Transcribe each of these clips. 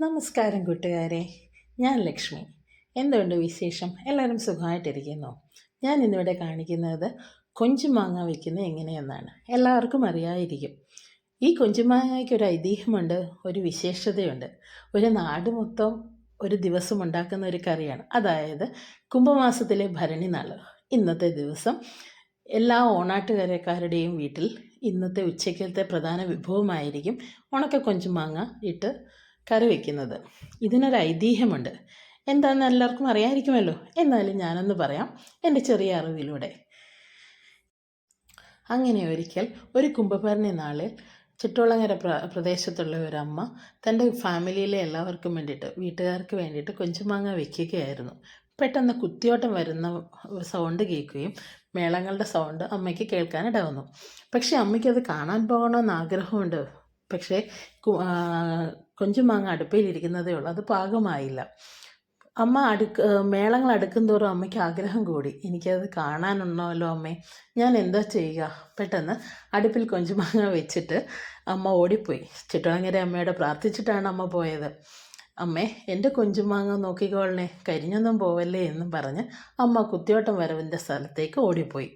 നമസ്കാരം കൂട്ടുകാരെ. ഞാൻ ലക്ഷ്മി. എന്തുകൊണ്ട് വിശേഷം? എല്ലാവരും സുഖമായിട്ടിരിക്കുന്നു. ഞാൻ ഇന്നിവിടെ കാണിക്കുന്നത് കൊഞ്ചുമാങ്ങ വയ്ക്കുന്നത് എങ്ങനെയെന്നാണ്. എല്ലാവർക്കും അറിയാതിരിക്കും ഈ കൊഞ്ചുമാങ്ങയ്ക്ക് ഒരു ഐതിഹ്യമുണ്ട് ഒരു വിശേഷതയുണ്ട്. ഒരു നാട് മൊത്തം ഒരു ദിവസം ഉണ്ടാക്കുന്ന ഒരു കറിയാണ്. അതായത് കുംഭമാസത്തിലെ ഭരണി നാൾ. ഇന്നത്തെ ദിവസം എല്ലാ ഓണാട്ടുകരക്കാരുടെയും വീട്ടിൽ ഇന്നത്തെ ഉച്ചയ്ക്കത്തെ പ്രധാന വിഭവമായിരിക്കും ഉണക്ക കൊഞ്ചുമാങ്ങ ഇട്ട് കറി വയ്ക്കുന്നത് ഇതിനൊരു ഐതിഹ്യമുണ്ട്. എന്താണെന്ന് എല്ലാവർക്കും അറിയാമായിരിക്കുമല്ലോ എന്നാലും ഞാനൊന്ന് പറയാം. എന്റെ ചെറിയ അറിവിലൂടെ. അങ്ങനെ ഒരിക്കൽ ഒരു കുംഭഭരണി നാളിൽ ചുറ്റുളങ്ങര പ്ര പ്രദേശത്തുള്ള ഒരമ്മ തന്റെ ഫാമിലിയിലെ എല്ലാവർക്കും വേണ്ടിയിട്ട് വീട്ടുകാർക്ക് വേണ്ടിയിട്ട് കൊഞ്ചുമാങ്ങ വയ്ക്കുകയായിരുന്നു പെട്ടെന്ന് കുത്തിയോട്ടം വരുന്ന സൗണ്ട് കേൾക്കുകയും മേളങ്ങളുടെ സൗണ്ട് അമ്മയ്ക്ക് കേൾക്കാനിടവന്നു. പക്ഷേ അമ്മയ്ക്കത് കാണാൻ പോകണമെന്ന് ആഗ്രഹമുണ്ട്. പക്ഷേ കൊഞ്ചുമാങ്ങ അടുപ്പയിലിരിക്കുന്നതേ ഉള്ളൂ. അത് പാകമായില്ല. അമ്മ അടുക്ക് മേളങ്ങൾ അടുക്കും തോറും അമ്മയ്ക്ക് ആഗ്രഹം കൂടി. എനിക്കത് കാണാനുണ്ടല്ലോ അമ്മേ? ഞാൻ എന്താ ചെയ്യുക? പെട്ടെന്ന് അടുപ്പിൽ കൊഞ്ചുമാങ്ങ വെച്ചിട്ട് അമ്മ ഓടിപ്പോയി. ചിട്ടുളങ്ങര അമ്മയോട് പ്രാർത്ഥിച്ചിട്ടാണ് അമ്മ പോയത്. അമ്മേ എന്റെ കൊഞ്ചുമാങ്ങ നോക്കിക്കോളണേ. കരിഞ്ഞൊന്നും പോവല്ലേ എന്നും പറഞ്ഞ് അമ്മ കുത്തിയോട്ടം വരവിന്റെ സ്ഥലത്തേക്ക് ഓടിപ്പോയി.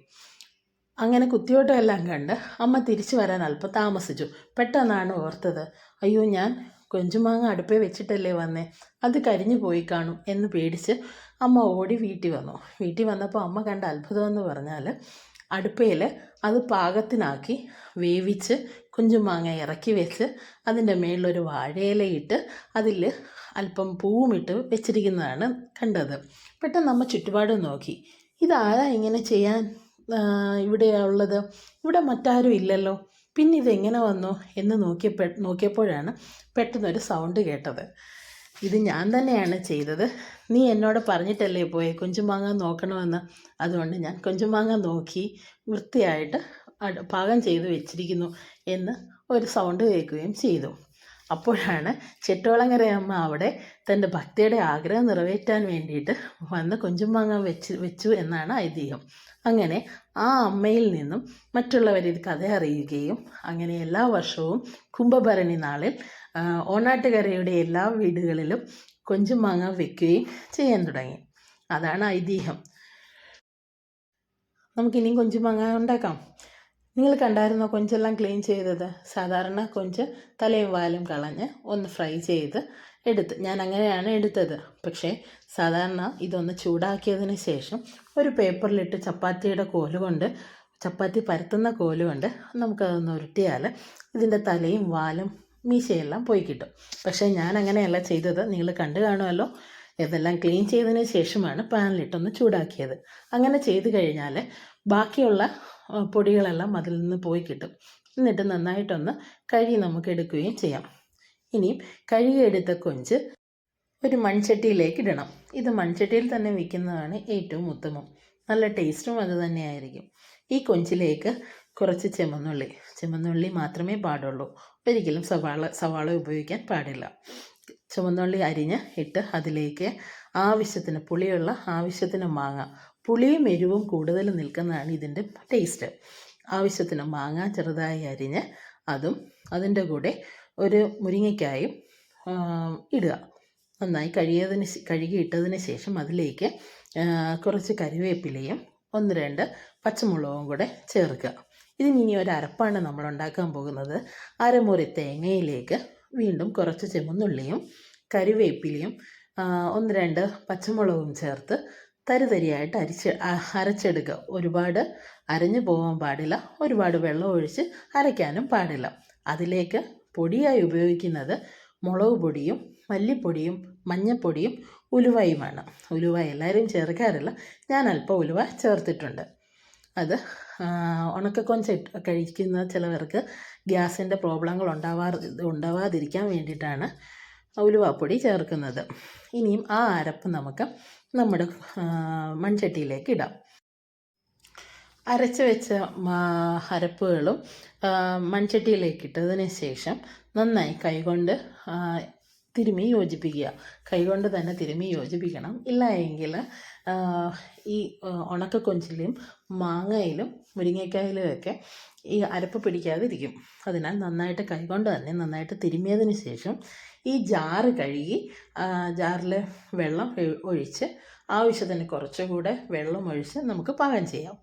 അങ്ങനെ കുത്തിയോട്ടമെല്ലാം കണ്ട് അമ്മ തിരിച്ചു വരാൻ അല്പം താമസിച്ചു. പെട്ടെന്നാണ് ഓർത്തത് അയ്യോ ഞാൻ കൊഞ്ചുമാങ്ങ അടുപ്പേ വെച്ചിട്ടല്ലേ വന്നേ? അത് കരിഞ്ഞു പോയി കാണും എന്ന് പേടിച്ച് അമ്മ ഓടി വീട്ടിൽ വന്നു. വീട്ടിൽ വന്നപ്പോൾ അമ്മ കണ്ട അത്ഭുതം എന്ന് പറഞ്ഞാൽ അടുപ്പയിൽ അത് പാകത്തിനാക്കി വേവിച്ച് കുഞ്ചുമാങ്ങ ഇറക്കി വെച്ച് അതിന്റെ മേളിലൊരു വാഴയിലയിട്ട് അതിൽ അല്പം പൂവുമിട്ട് വെച്ചിരിക്കുന്നതാണ് കണ്ടത്. പെട്ടെന്ന് അമ്മ ചുറ്റുപാടും നോക്കി. ഇതാരാ ഇങ്ങനെ ചെയ്യാൻ? ഇവിടെ ഉള്ളത്. ഇവിടെ മറ്റാരും ഇല്ലല്ലോ. പിന്നെ ഇതെങ്ങനെ വന്നു എന്ന് നോക്കിയപ്പോ നോക്കിയപ്പോഴാണ് പെട്ടെന്നൊരു സൗണ്ട് കേട്ടത്. ഇത് ഞാൻ തന്നെയാണ് ചെയ്തത്. നീ എന്നോട് പറഞ്ഞിട്ടല്ലേ പോയി? കൊഞ്ചുമാങ്ങ നോക്കണമെന്ന്. അതുകൊണ്ട് ഞാൻ കൊഞ്ചുമാങ്ങ നോക്കി വൃത്തിയായിട്ട് പാകം ചെയ്ത് വെച്ചിരിക്കുന്നു എന്ന് ഒരു സൗണ്ട് കേൾക്കുകയും ചെയ്തു. അപ്പോഴാണ് ചെട്ടോളങ്ങര അമ്മ അവിടെ തന്റെ ഭക്തിയുടെ ആഗ്രഹം നിറവേറ്റാൻ വേണ്ടിയിട്ട് വന്ന് കൊഞ്ചുമാങ്ങ വെച്ച് വെച്ചു എന്നാണ് ഐതിഹ്യം. അങ്ങനെ ആ അമ്മയിൽ നിന്നും മറ്റുള്ളവർ ഇത് കഥ അറിയുകയും അങ്ങനെ എല്ലാ വർഷവും കുംഭഭരണി നാളിൽ ഓണാട്ടുകരയുടെ എല്ലാ വീടുകളിലും കൊഞ്ചുമാങ്ങ വെക്കുകയും ചെയ്യാൻ തുടങ്ങി. അതാണ് ഐതിഹ്യം. നമുക്കിനിയും കൊഞ്ചുമാങ്ങ ഉണ്ടാക്കാം. നിങ്ങൾ കണ്ടായിരുന്നോ കൊഞ്ചെല്ലാം ക്ലീൻ ചെയ്തത്? സാധാരണ കൊഞ്ച് തലയും വാലും കളഞ്ഞ് ഒന്ന് ഫ്രൈ ചെയ്ത് എടുത്ത്. ഞാൻ അങ്ങനെയാണ് എടുത്തത്. പക്ഷേ സാധാരണ ഇതൊന്ന് ചൂടാക്കിയതിന് ശേഷം ഒരു പേപ്പറിലിട്ട് ചപ്പാത്തിയുടെ കോലുകൊണ്ട് ചപ്പാത്തി പരത്തുന്ന കോലുകൊണ്ട് നമുക്കതൊന്ന് ഉരുട്ടിയാൽ ഇതിന്റെ തലയും വാലും മീശയെല്ലാം പോയി കിട്ടും. പക്ഷേ ഞാൻ അങ്ങനെയല്ല ചെയ്തത്. നിങ്ങൾ കണ്ടു കാണുമല്ലോ. ഇതെല്ലാം ക്ലീൻ ചെയ്തതിന് ശേഷമാണ് പാനിലിട്ടൊന്ന് ചൂടാക്കിയത്. അങ്ങനെ ചെയ്ത് കഴിഞ്ഞാൽ ബാക്കിയുള്ള പൊടികളെല്ലാം അതിൽ നിന്ന് പോയി കിട്ടും. എന്നിട്ട് നന്നായിട്ടൊന്ന് കഴുകി നമുക്ക് എടുക്കുകയും ചെയ്യാം. ഇനിയും കഴുകിയെടുത്ത കൊഞ്ച് ഒരു മൺചട്ടിയിലേക്ക് ഇടണം. ഇത് മൺചട്ടിയിൽ തന്നെ വിൽക്കുന്നതാണ് ഏറ്റവും ഉത്തമം. നല്ല ടേസ്റ്റും അത് തന്നെയായിരിക്കും. ഈ കൊഞ്ചിലേക്ക് കുറച്ച് ചെമ്മന്നുള്ളി. ചെമ്മന്നുള്ളി മാത്രമേ പാടുള്ളൂ. ഒരിക്കലും സവാള സവാള ഉപയോഗിക്കാൻ പാടില്ല. ചുവന്നുള്ളി അരിഞ്ഞ് ഇട്ട് അതിലേക്ക് ആവശ്യത്തിന് പുളിയുള്ള ആവശ്യത്തിന് മാങ്ങ പുളിയും എരിവും കൂടുതൽ നിൽക്കുന്നതാണ് ഇതിന്റെ ടേസ്റ്റ് ആവശ്യത്തിന് മാങ്ങ ചെറുതായി അരിഞ്ഞ് അതും അതിന്റെ കൂടെ ഒരു മുരിങ്ങയ്ക്കായും ഇടുക. നന്നായി കഴുകിയതിന് കഴുകി ഇട്ടതിന് ശേഷം അതിലേക്ക് കുറച്ച് കരിവേപ്പിലയും ഒന്ന് രണ്ട് പച്ചമുളകും കൂടെ ചേർക്കുക. ഇതിന് ഒരു അരപ്പാണ് നമ്മൾ ഉണ്ടാക്കാൻ പോകുന്നത്. അരമുറി തേങ്ങയിലേക്ക് വീണ്ടും കുറച്ച് ചെമുന്നുള്ളിയും കരിവേപ്പിലയും ഒന്ന് രണ്ട് പച്ചമുളകും ചേർത്ത് തരിതരിയായിട്ട് അരിച്ച് അരച്ചെടുക്കുക. ഒരുപാട് അരഞ്ഞു പോകാൻ പാടില്ല. ഒരുപാട് വെള്ളം ഒഴിച്ച് അരയ്ക്കാനും പാടില്ല. അതിലേക്ക് പൊടിയായി ഉപയോഗിക്കുന്നത് മുളക് പൊടിയും മല്ലിപ്പൊടിയും മഞ്ഞൾപ്പൊടിയും ഉലുവയുമാണ്. ഉലുവ എല്ലാവരും ചേർക്കാറില്ല. ഞാൻ അല്പം ഉലുവ ചേർത്തിട്ടുണ്ട്. അത് ഉണക്കക്കൊഞ്ച കഴിക്കുന്ന ചിലവർക്ക് ഗ്യാസിന്റെ പ്രോബ്ലങ്ങൾ ഉണ്ടാവാറ് ഉണ്ടാവാതിരിക്കാൻ വേണ്ടിയിട്ടാണ് ഉലുവാപ്പൊടി ചേർക്കുന്നത്. ഇനിയും ആ അരപ്പ് നമുക്ക് നമ്മുടെ മൺചട്ടിയിലേക്ക് ഇടാം. അരച്ച് വെച്ച അരപ്പുകളും മൺചട്ടിയിലേക്ക് ഇട്ടതിന് ശേഷം നന്നായി കൈകൊണ്ട് തിരുമി യോജിപ്പിക്കുക. കൈകൊണ്ട് തന്നെ തിരുമി യോജിപ്പിക്കണം. ഇല്ല എങ്കിൽ ഈ ഉണക്കക്കൊഞ്ചിലും മാങ്ങയിലും മുരിങ്ങക്കായിലുമൊക്കെ ഈ അരപ്പ് പിടിക്കാതിരിക്കും. അതിനാൽ നന്നായിട്ട് കൈകൊണ്ട് തന്നെ നന്നായിട്ട് തിരുമിയതിന് ശേഷം ഈ ജാറ് കഴുകി ജാറിൽ വെള്ളം ഒഴിച്ച് ആവശ്യത്തിന് കുറച്ചുകൂടെ വെള്ളം ഒഴിച്ച് നമുക്ക് പാകം ചെയ്യാം.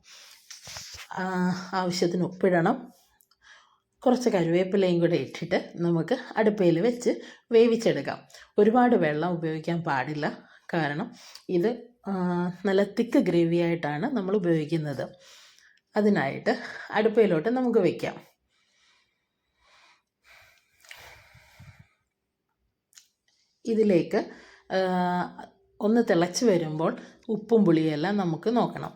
ആവശ്യത്തിന് ഉപ്പിടണം. കുറച്ച് കരുവേപ്പിലയും കൂടെ ഇട്ടിട്ട് നമുക്ക് അടുപ്പയിൽ വെച്ച് വേവിച്ചെടുക്കാം. ഒരുപാട് വെള്ളം ഉപയോഗിക്കാൻ പാടില്ല. കാരണം ഇത് നല്ല തിക്ക് ഗ്രേവി ആയിട്ടാണ് നമ്മൾ ഉപയോഗിക്കുന്നത്. അതിനായിട്ട് അടുപ്പയിലോട്ട് നമുക്ക് വയ്ക്കാം ഇതിലേക്ക് ഒന്ന് തിളച്ച് വരുമ്പോൾ ഉപ്പും പുളിയെല്ലാം നമുക്ക് നോക്കണം.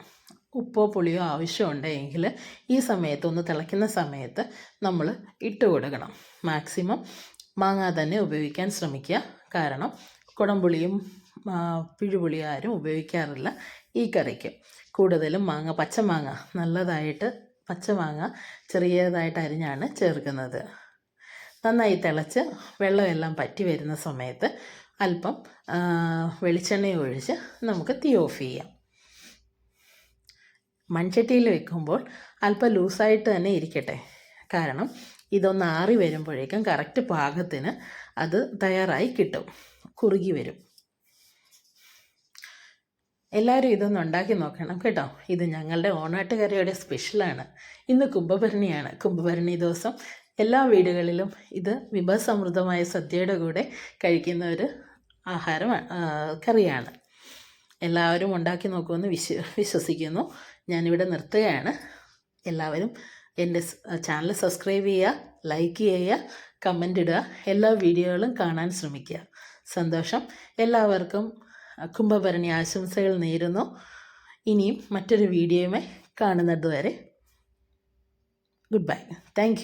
ഉപ്പോ പുളിയോ ആവശ്യമുണ്ടെങ്കിൽ ഈ സമയത്ത് ഒന്ന് തിളയ്ക്കുന്ന സമയത്ത് നമ്മൾ ഇട്ട് കൊടുക്കണം. മാക്സിമം മാങ്ങ തന്നെ ഉപയോഗിക്കാൻ ശ്രമിക്കുക. കാരണം കുടംപുളിയും പിഴുപുളിയും ആരും ഉപയോഗിക്കാറില്ല ഈ കറിക്ക്. കൂടുതലും മാങ്ങ പച്ചമാങ്ങ നല്ലതായിട്ട് പച്ചമാങ്ങ ചെറിയതായിട്ട് അരിഞ്ഞാണ് ചേർക്കുന്നത്. നന്നായി തിളച്ച് വെള്ളമെല്ലാം പറ്റി വരുന്ന സമയത്ത് അല്പം വെളിച്ചെണ്ണ ഒഴിച്ച് നമുക്ക് തീ ഓഫ് ചെയ്യാം. മൺചട്ടിയിൽ വെക്കുമ്പോൾ അല്പം ലൂസായിട്ട് തന്നെ ഇരിക്കട്ടെ. കാരണം ഇതൊന്ന് ആറി വരുമ്പോഴേക്കും കറക്റ്റ് പാകത്തിന് അത് തയ്യാറായി കിട്ടും. കുറുകി വരും. എല്ലാവരും ഇതൊന്ന് ഉണ്ടാക്കി നോക്കണം കേട്ടോ. ഇത് ഞങ്ങളുടെ ഓണാട്ടുകരയുടെ സ്പെഷ്യലാണ് ഇന്ന് കുംഭഭരണിയാണ്. കുംഭഭരണി ദിവസം എല്ലാ വീടുകളിലും ഇത് വിഭവസമൃദ്ധമായ സദ്യയുടെ കൂടെ കഴിക്കുന്ന ഒരു ആഹാരം കറിയാണ്. എല്ലാവരും ഉണ്ടാക്കി നോക്കുമെന്ന് വിശ്വ വിശ്വസിക്കുന്നു. ഞാനിവിടെ നിർത്തുകയാണ്. എല്ലാവരും എന്റെ ചാനൽ സബ്സ്ക്രൈബ് ചെയ്യുക ലൈക്ക് ചെയ്യുക കമന്റ് ഇടുക എല്ലാ വീഡിയോകളും കാണാൻ ശ്രമിക്കുക. സന്തോഷം. എല്ലാവർക്കും കുംഭഭരണി ആശംസകൾ നേരുന്നു. ഇനിയും മറ്റൊരു വീഡിയോയുമായി കാണുന്നത് വരെ ഗുഡ് ബൈ. താങ്ക്